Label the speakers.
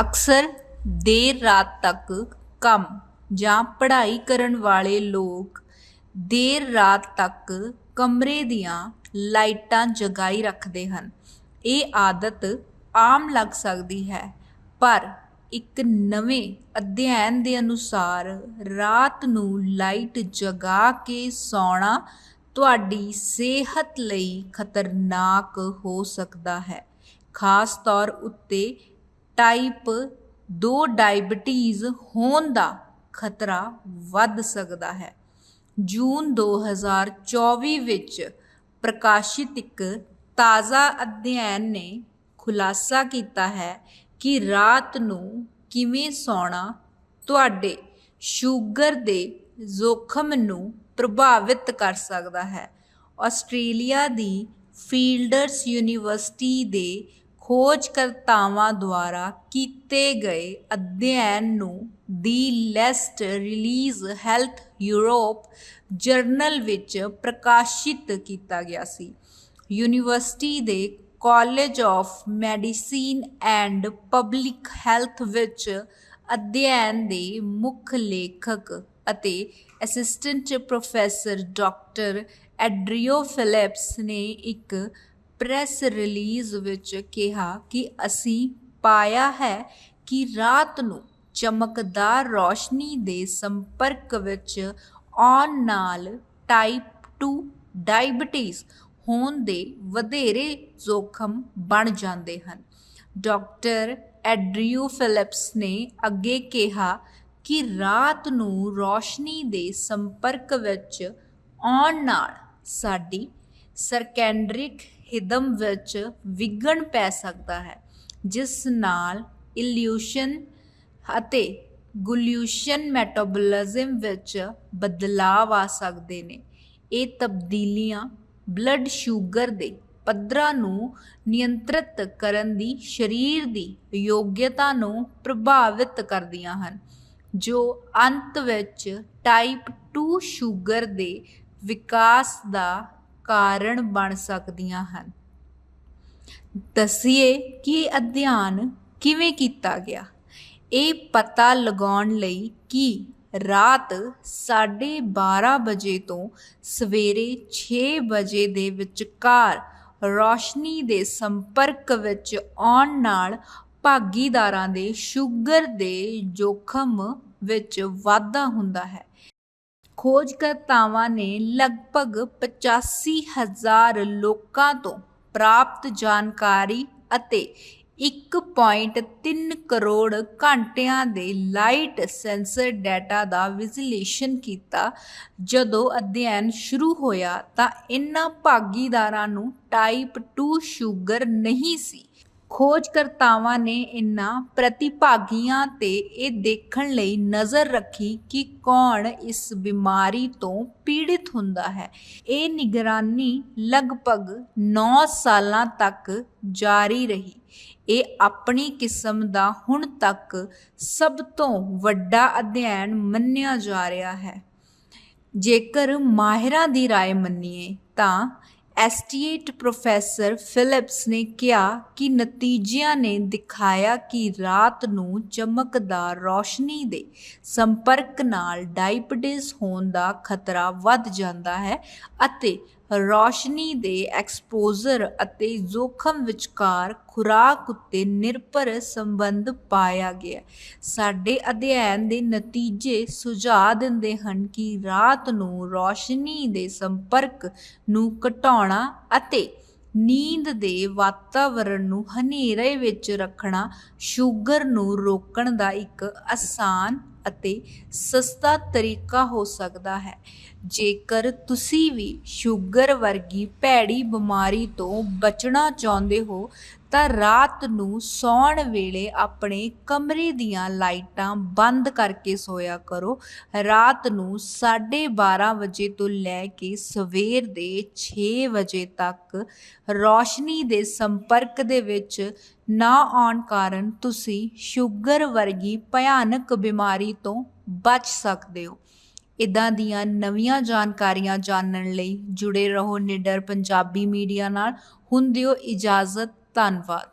Speaker 1: ਅਕਸਰ ਦੇਰ ਰਾਤ ਤੱਕ ਕੰਮ ਜਾਂ ਪੜ੍ਹਾਈ ਕਰਨ ਵਾਲੇ ਲੋਕ ਦੇਰ ਰਾਤ ਤੱਕ ਕਮਰੇ ਦੀਆਂ ਲਾਈਟਾਂ ਜਗਾਈ ਰੱਖਦੇ ਹਨ। ਇਹ ਆਦਤ ਆਮ ਲੱਗ ਸਕਦੀ ਹੈ, ਪਰ ਇੱਕ ਨਵੇਂ ਅਧਿਐਨ ਦੇ ਅਨੁਸਾਰ ਰਾਤ ਨੂੰ ਲਾਈਟ ਜਗਾ ਕੇ ਸੌਣਾ ਤੁਹਾਡੀ ਸਿਹਤ ਲਈ ਖਤਰਨਾਕ ਹੋ ਸਕਦਾ ਹੈ। ਖਾਸ ਤੌਰ ਉੱਤੇ ਟਾਈਪ 2 ਡਾਇਬਟੀਜ਼ ਹੋਣ ਦਾ ਖਤਰਾ ਵੱਧ ਸਕਦਾ ਹੈ। ਜੂਨ 2024 ਵਿੱਚ ਪ੍ਰਕਾਸ਼ਿਤ ਇੱਕ ਤਾਜ਼ਾ ਅਧਿਐਨ ਨੇ ਖੁਲਾਸਾ ਕੀਤਾ ਹੈ ਕਿ ਰਾਤ ਨੂੰ ਕਿਵੇਂ ਸੌਣਾ ਤੁਹਾਡੇ ਸ਼ੂਗਰ ਦੇ ਜੋਖਮ ਨੂੰ ਪ੍ਰਭਾਵਿਤ ਕਰ ਸਕਦਾ ਹੈ। ਆਸਟ੍ਰੇਲੀਆ ਦੀ ਫੀਲਡਰਸ ਯੂਨੀਵਰਸਿਟੀ ਦੇ ਖੋਜਕਰਤਾਵਾਂ ਦੁਆਰਾ ਕੀਤੇ ਗਏ ਅਧਿਐਨ ਨੂੰ the Lancet regional health Europe journal ਵਿੱਚ ਪ੍ਰਕਾਸ਼ਿਤ ਕੀਤਾ ਗਿਆ ਸੀ। ਯੂਨੀਵਰਸਿਟੀ ਦੇ college of medicine and public health ਵਿੱਚ ਅਧਿਐਨ ਦੇ ਮੁੱਖ ਲੇਖਕ ਅਤੇ ਅਸਿਸਟੈਂਟ ਪ੍ਰੋਫੈਸਰ ਡਾਕਟਰ ਐਡਰੀਓ ਫਿਲਿਪਸ ਨੇ ਇੱਕ ਪ੍ਰੈਸ ਰਿਲੀਜ਼ ਵਿੱਚ ਕਿਹਾ ਕਿ ਅਸੀਂ ਪਾਇਆ ਹੈ ਕਿ ਰਾਤ ਨੂੰ ਚਮਕਦਾਰ ਰੌਸ਼ਨੀ ਦੇ ਸੰਪਰਕ ਵਿੱਚ ਆਉਣ ਨਾਲ ਟਾਈਪ 2 ਡਾਇਬਟੀਜ਼ ਹੋਣ ਦੇ ਵਧੇਰੇ ਜੋਖਮ ਬਣ ਜਾਂਦੇ ਹਨ। ਡਾਕਟਰ ਐਡਰੀਓ ਫਿਲਿਪਸ ਨੇ ਅੱਗੇ ਕਿਹਾ ਕਿ ਰਾਤ ਨੂੰ ਰੌਸ਼ਨੀ ਦੇ ਸੰਪਰਕ ਵਿੱਚ ਆਉਣ ਨਾਲ ਸਾਡੀ ਸਰਕੈਂਡਰਿਕ ਹਿਦਮ ਵਿੱਚ ਵਿਘਨ ਪੈ ਸਕਦਾ ਹੈ, ਜਿਸ ਨਾਲ ਇਲਿਊਸ਼ਨ ਅਤੇ ਗੁਲਿਊਸ਼ਨ ਮੈਟਾਬੋਲਿਜ਼ਮ ਵਿੱਚ ਬਦਲਾਅ ਆ ਸਕਦੇ ਨੇ। ਇਹ ਤਬਦੀਲੀਆਂ ਬਲੱਡ ਸ਼ੂਗਰ ਦੇ ਪੱਧਰਾਂ ਨੂੰ ਨਿਯੰਤਰਿਤ ਕਰਨ ਦੀ ਸਰੀਰ ਦੀ ਯੋਗਤਾ ਨੂੰ ਪ੍ਰਭਾਵਿਤ ਕਰਦੀਆਂ ਹਨ, ਜੋ ਅੰਤ ਵਿੱਚ ਟਾਈਪ 2 ਸ਼ੂਗਰ ਦੇ ਵਿਕਾਸ ਦਾ ਕਾਰਨ ਬਣ ਸਕਦੀਆਂ ਹਨ। ਦੱਸੀਏ ਕਿ ਇਹ ਅਧਿਐਨ ਕਿਵੇਂ ਕੀਤਾ ਗਿਆ? ਇਹ ਪਤਾ ਲਗਾਉਣ ਲਈ ਕਿ ਰਾਤ 12:30 ਵਜੇ ਤੋਂ ਸਵੇਰੇ 6 ਵਜੇ ਦੇ ਵਿਚਕਾਰ ਰੋਸ਼ਨੀ ਦੇ ਸੰਪਰਕ ਵਿੱਚ ਆਉਣ ਨਾਲ ਭਾਗੀਦਾਰਾਂ ਦੇ ਸ਼ੂਗਰ ਦੇ ਜੋਖਮ ਵਿੱਚ ਵਾਧਾ ਹੁੰਦਾ ਹੈ। ਖੋਜਕਰਤਾਵਾਂ ਨੇ ਲਗਭਗ 85000 ਲੋਕਾਂ ਤੋਂ ਪ੍ਰਾਪਤ ਜਾਣਕਾਰੀ ਅਤੇ 1.3 ਕਰੋੜ ਘੰਟਿਆਂ ਦੇ ਲਾਈਟ ਸੈਂਸਰ ਡਾਟਾ ਦਾ ਵਿਸ਼ਲੇਸ਼ਣ ਕੀਤਾ। ਜਦੋਂ ਅਧਿਐਨ ਸ਼ੁਰੂ ਹੋਇਆ ਤਾਂ ਇਨ੍ਹਾਂ ਭਾਗੀਦਾਰਾਂ ਨੂੰ ਟਾਈਪ 2 ਸ਼ੂਗਰ ਨਹੀਂ ਸੀ। ਖੋਜਕਰਤਾਵਾਂ ਨੇ ਇਨ੍ਹਾਂ ਪ੍ਰਤੀਭਾਗੀਆਂ ਤੇ ਇਹ ਦੇਖਣ ਲਈ ਨਜ਼ਰ ਰੱਖੀ ਕਿ ਕੌਣ ਇਸ ਬਿਮਾਰੀ ਤੋਂ ਪੀੜਿਤ ਹੁੰਦਾ ਹੈ ਇਹ ਨਿਗਰਾਨੀ ਲਗਭਗ 9 ਸਾਲਾਂ ਤੱਕ ਜਾਰੀ ਰਹੀ ਇਹ ਆਪਣੀ ਕਿਸਮ ਦਾ ਹੁਣ ਤੱਕ ਸਭ ਤੋਂ ਵੱਡਾ ਅਧਿਐਨ ਮੰਨਿਆ ਜਾ ਰਿਹਾ ਹੈ ਜੇਕਰ ਮਾਹਿਰਾਂ ਦੀ رائے ਮੰਨੀਏ ਤਾਂ ਐਸਟੀਏਟ ਪ੍ਰੋਫੈਸਰ ਫਿਲਿਪਸ ਨੇ ਕਿਹਾ ਕਿ ਨਤੀਜਿਆਂ ਨੇ ਦਿਖਾਇਆ ਕਿ ਰਾਤ ਨੂੰ ਚਮਕਦਾਰ ਰੌਸ਼ਨੀ ਦੇ ਸੰਪਰਕ ਨਾਲ ਡਾਇਬਟੀਜ਼ ਹੋਣ ਦਾ ਖਤਰਾ ਵੱਧ ਜਾਂਦਾ ਹੈ ਅਤੇ ਰੌਸ਼ਨੀ ਦੇ ਐਕਸਪੋਜ਼ਰ ਅਤੇ ਜੋਖਮ ਵਿਚਕਾਰ ਖੁਰਾਕ ਉੱਤੇ ਨਿਰਭਰ ਸੰਬੰਧ ਪਾਇਆ ਗਿਆ। ਸਾਡੇ ਅਧਿਐਨ ਦੇ ਨਤੀਜੇ ਸੁਝਾਅ ਦਿੰਦੇ ਹਨ ਕਿ ਰਾਤ ਨੂੰ ਰੌਸ਼ਨੀ ਦੇ ਸੰਪਰਕ ਨੂੰ ਘਟਾਉਣਾ ਅਤੇ ਨੀਂਦ ਦੇ ਵਾਤਾਵਰਣ ਨੂੰ ਹਨੇਰੇ ਵਿੱਚ ਰੱਖਣਾ ਸ਼ੂਗਰ ਨੂੰ ਰੋਕਣ ਦਾ ਇੱਕ ਆਸਾਨ ਅਤੇ ਸਸਤਾ ਤਰੀਕਾ ਹੋ ਸਕਦਾ ਹੈ। ਜੇਕਰ ਤੁਸੀਂ ਵੀ ਸ਼ੂਗਰ ਵਰਗੀ ਭੈੜੀ ਬਿਮਾਰੀ ਤੋਂ ਬਚਣਾ ਚਾਹੁੰਦੇ ਹੋ ਤਾਂ ਰਾਤ ਨੂੰ ਸੌਣ ਵੇਲੇ ਆਪਣੇ ਕਮਰੇ ਦੀਆਂ ਲਾਈਟਾਂ ਬੰਦ ਕਰਕੇ ਸੋਇਆ ਕਰੋ। ਰਾਤ ਨੂੰ 12:30 ਵਜੇ ਤੋਂ ਲੈ ਕੇ ਸਵੇਰ ਦੇ 6 ਵਜੇ ਤੱਕ ਰੌਸ਼ਨੀ ਦੇ ਸੰਪਰਕ ਦੇ ਵਿੱਚ ਨਾ ਆਉਣ ਕਾਰਨ ਤੁਸੀਂ ਸ਼ੂਗਰ ਵਰਗੀ ਭਿਆਨਕ ਬਿਮਾਰੀ ਤੋਂ ਬਚ ਸਕਦੇ ਹੋ। ਇਦਾਂ ਦੀਆਂ ਨਵੀਆਂ ਜਾਣਕਾਰੀਆਂ ਜਾਣਨ ਲਈ ਜੁੜੇ ਰਹੋ। ਨਿਡਰ ਪੰਜਾਬੀ ਮੀਡੀਆ ਨਾਲ। ਹੁਣ ਦਿਓ ਇਜਾਜ਼ਤ। ਧੰਨਵਾਦ।